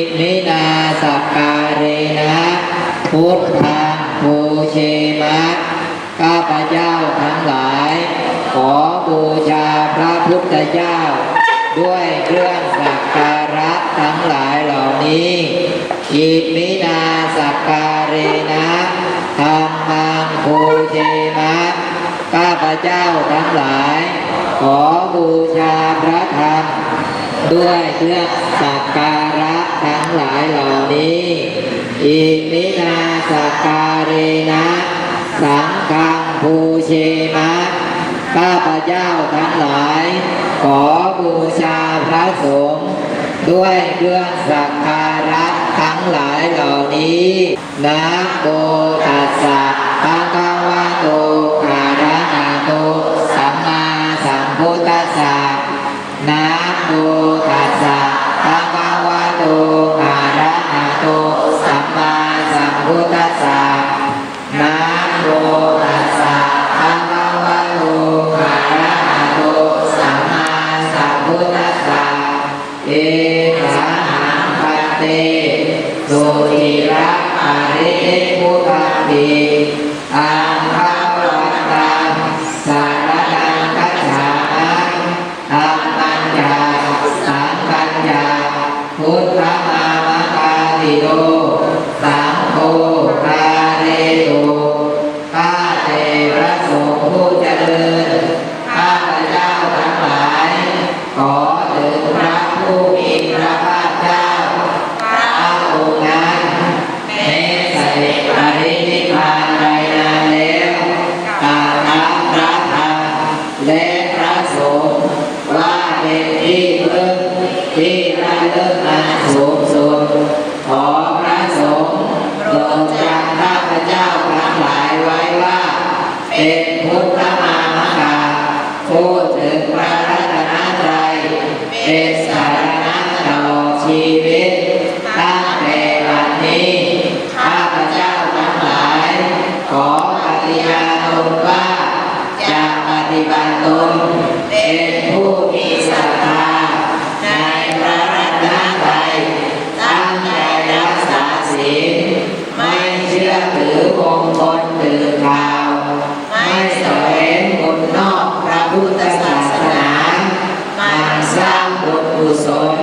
นินาสักการเรนะพุทธังบูเชมะข้าพเจ้าทั้งหลาย ขอบูชาพระพุทธเจ้า ด้วยเครื่องสักการะทั้งหลายเหล่านี้อิมินาสักการเรนะธรรมังบูเชมะข้าพเจ้าทั้งหลาย ขอบูชาพระธรรมด้วยเครื่องสักการะ งหลายเหล่านี้อิมินาสการเรนะ สังฆังภูเชมะข้าพเจ้าทั้งหลาย ขอบูชาพระสงฆ์ด้วยเครื่องสักการะทั้งหลายเหล่านี้นะโมตัสสะภะคะวะโตอะระหะโตสัมมาสัมพุทธัสสะนะโม สุติระปาริเอพุตังติอังคาวันตังสารนังกัจฉามิอัมมัญญาสังกัญญาพุทธามามกาติโย และพระสงฆ์ว่าเป็นที่พึ่งที่ระลึกอันสูงสุดขอพระสงฆ์โปรดจำข้าพเจ้าทั้งหลายไว้ว่า เป็นพุทธมากาพูดถึงพระรัตนตรัยเป็นสาระต่อชีวิตตั้งแต่วันนี้ข้าเจ้าทั้งหลาย ขอปฏิญาณตว่า ปฏิบัติตนเป็นผู้มีศรัทธาในพระรัตนตรัยตั้งใจรักษาศีลไม่เชื่อถือมงคลตือข่าว ไม่เสวงคนนอกพระพุทธศาสนามาสร้างบุญกุศล